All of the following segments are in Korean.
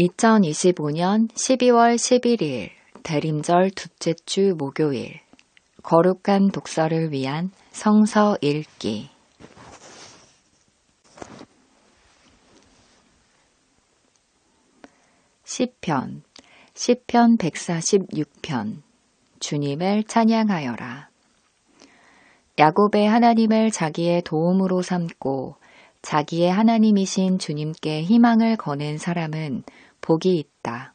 2025년 12월 11일 대림절 둘째 주 목요일 거룩한 독서를 위한 성서 읽기. 시편 시편 146편 주님을 찬양하여라. 야곱의 하나님을 자기의 도움으로 삼고 자기의 하나님이신 주님께 희망을 거는 사람은 복이 있다.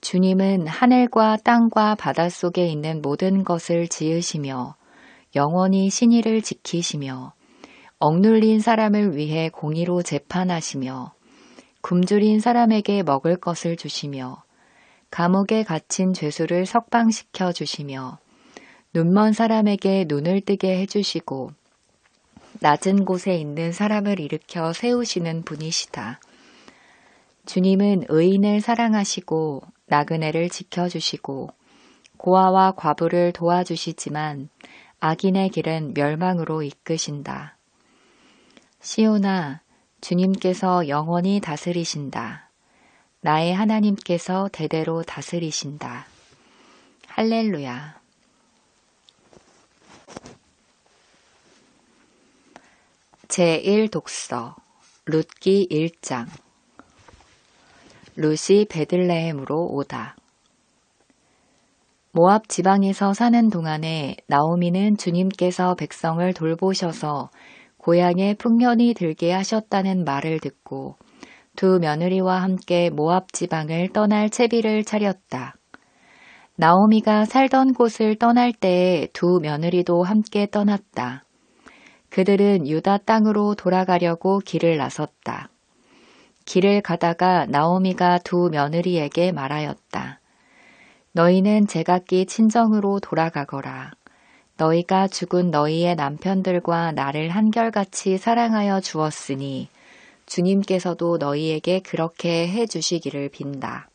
주님은 하늘과 땅과 바닷속에 있는 모든 것을 지으시며 영원히 신의를 지키시며 억눌린 사람을 위해 공의로 재판하시며 굶주린 사람에게 먹을 것을 주시며 감옥에 갇힌 죄수를 석방시켜 주시며 눈먼 사람에게 눈을 뜨게 해주시고 낮은 곳에 있는 사람을 일으켜 세우시는 분이시다. 주님은 의인을 사랑하시고 나그네를 지켜주시고 고아와 과부를 도와주시지만 악인의 길은 멸망으로 이끄신다. 시오나 주님께서 영원히 다스리신다. 나의 하나님께서 대대로 다스리신다. 할렐루야. 제1독서 룻기 1장 룻이 베들레헴으로 오다. 모압 지방에서 사는 동안에 나오미는 주님께서 백성을 돌보셔서 고향에 풍년이 들게 하셨다는 말을 듣고 두 며느리와 함께 모압 지방을 떠날 채비를 차렸다. 나오미가 살던 곳을 떠날 때에 두 며느리도 함께 떠났다. 그들은 유다 땅으로 돌아가려고 길을 나섰다. 길을 가다가 나오미가 두 며느리에게 말하였다. 너희는 제각기 친정으로 돌아가거라. 너희가 죽은 너희의 남편들과 나를 한결같이 사랑하여 주었으니 주님께서도 너희에게 그렇게 해 주시기를 빈다.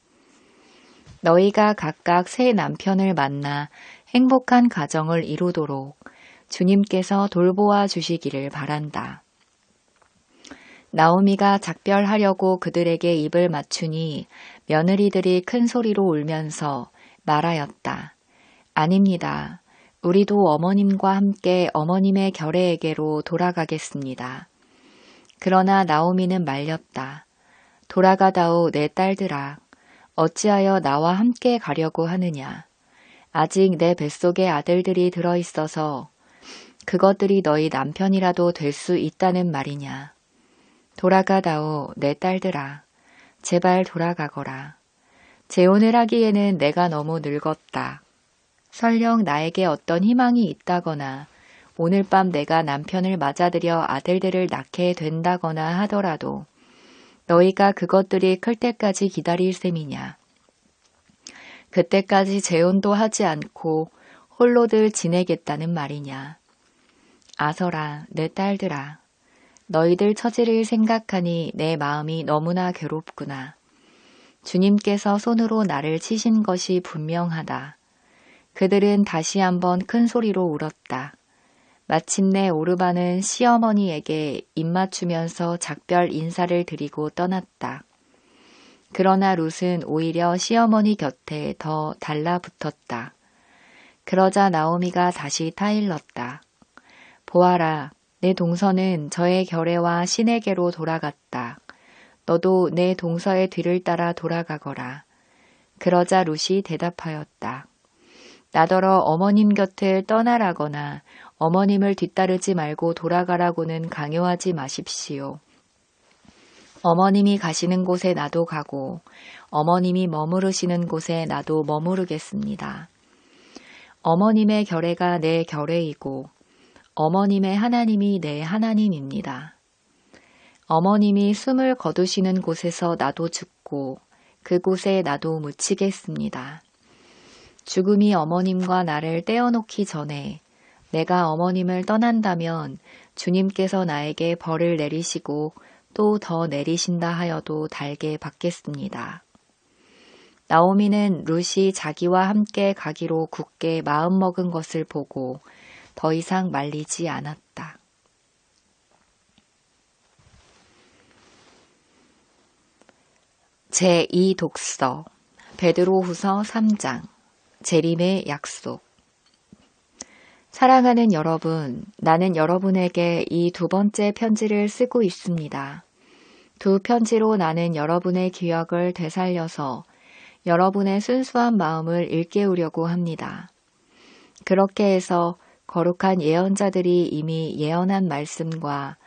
너희가 각각 새 남편을 만나 행복한 가정을 이루도록 주님께서 돌보아 주시기를 바란다. 나오미가 작별하려고 그들에게 입을 맞추니 며느리들이 큰 소리로 울면서 말하였다. 아닙니다. 우리도 어머님과 함께 어머님의 결례에게로 돌아가겠습니다. 그러나 나오미는 말렸다. 돌아가다오 내 딸들아. 어찌하여 나와 함께 가려고 하느냐. 아직 내 뱃속에 아들들이 들어있어서 그것들이 너희 남편이라도 될 수 있다는 말이냐. 돌아가다오 내 딸들아. 제발 돌아가거라. 재혼을 하기에는 내가 너무 늙었다. 설령 나에게 어떤 희망이 있다거나 오늘 밤 내가 남편을 맞아들여 아들들을 낳게 된다거나 하더라도 너희가 그것들이 클 때까지 기다릴 셈이냐. 그때까지 재혼도 하지 않고 홀로들 지내겠다는 말이냐. 아서라, 내 딸들아. 너희들 처지를 생각하니 내 마음이 너무나 괴롭구나. 주님께서 손으로 나를 치신 것이 분명하다. 그들은 다시 한번 큰 소리로 울었다. 마침내 오르바는 시어머니에게 입맞추면서 작별 인사를 드리고 떠났다. 그러나 룻은 오히려 시어머니 곁에 더 달라붙었다. 그러자 나오미가 다시 타일렀다. 보아라, 내 동서는 저의 결례와 신에게로 돌아갔다. 너도 내 동서의 뒤를 따라 돌아가거라. 그러자 룻이 대답하였다. 나더러 어머님 곁을 떠나라거나 어머님을 뒤따르지 말고 돌아가라고는 강요하지 마십시오. 어머님이 가시는 곳에 나도 가고 어머님이 머무르시는 곳에 나도 머무르겠습니다. 어머님의 결례가 내 결례이고 어머님의 하나님이 내 하나님입니다. 어머님이 숨을 거두시는 곳에서 나도 죽고 그곳에 나도 묻히겠습니다. 죽음이 어머님과 나를 떼어놓기 전에 내가 어머님을 떠난다면 주님께서 나에게 벌을 내리시고 또 더 내리신다 하여도 달게 받겠습니다. 나오미는 루시 자기와 함께 가기로 굳게 마음먹은 것을 보고 더 이상 말리지 않았다. 제2 독서 베드로후서 3장 재림의 약속 사랑하는 여러분, 나는 여러분에게 이 두 번째 편지를 쓰고 있습니다. 두 편지로 나는 여러분의 기억을 되살려서 여러분의 순수한 마음을 일깨우려고 합니다. 그렇게 해서 거룩한 예언자들이 이미 예언한 말씀과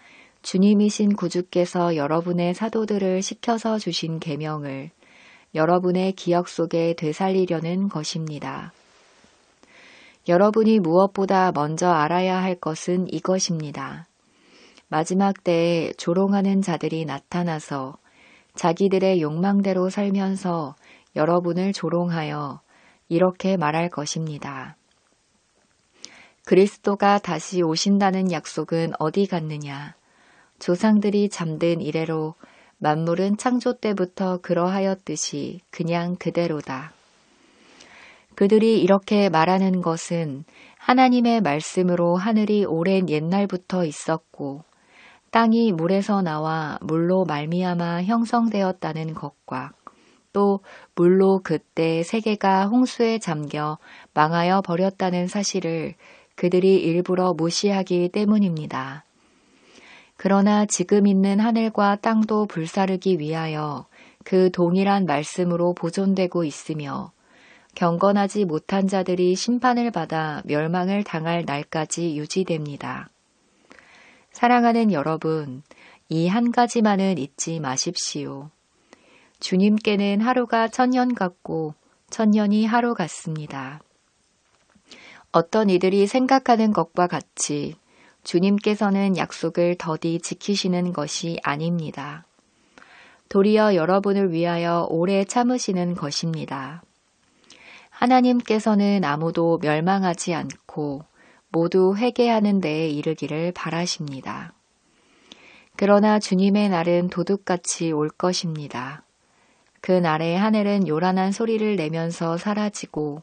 주님이신 구주께서 여러분의 사도들을 시켜서 주신 계명을 여러분의 기억 속에 되살리려는 것입니다. 여러분이 무엇보다 먼저 알아야 할 것은 이것입니다. 마지막 때에 조롱하는 자들이 나타나서 자기들의 욕망대로 살면서 여러분을 조롱하여 이렇게 말할 것입니다. 그리스도가 다시 오신다는 약속은 어디 갔느냐? 조상들이 잠든 이래로 만물은 창조 때부터 그러하였듯이 그냥 그대로다. 그들이 이렇게 말하는 것은 하나님의 말씀으로 하늘이 오랜 옛날부터 있었고 땅이 물에서 나와 물로 말미암아 형성되었다는 것과 또 물로 그때 세계가 홍수에 잠겨 망하여 버렸다는 사실을 그들이 일부러 무시하기 때문입니다. 그러나 지금 있는 하늘과 땅도 불사르기 위하여 그 동일한 말씀으로 보존되고 있으며 경건하지 못한 자들이 심판을 받아 멸망을 당할 날까지 유지됩니다. 사랑하는 여러분, 이 한 가지만은 잊지 마십시오. 주님께는 하루가 천년 같고 천년이 하루 같습니다. 어떤 이들이 생각하는 것과 같이 주님께서는 약속을 더디 지키시는 것이 아닙니다. 도리어 여러분을 위하여 오래 참으시는 것입니다. 하나님께서는 아무도 멸망하지 않고 모두 회개하는 데에 이르기를 바라십니다. 그러나 주님의 날은 도둑같이 올 것입니다. 그 날에 하늘은 요란한 소리를 내면서 사라지고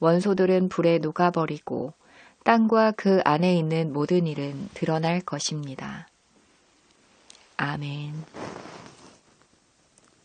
원소들은 불에 녹아버리고 땅과 그 안에 있는 모든 일은 드러날 것입니다. 아멘.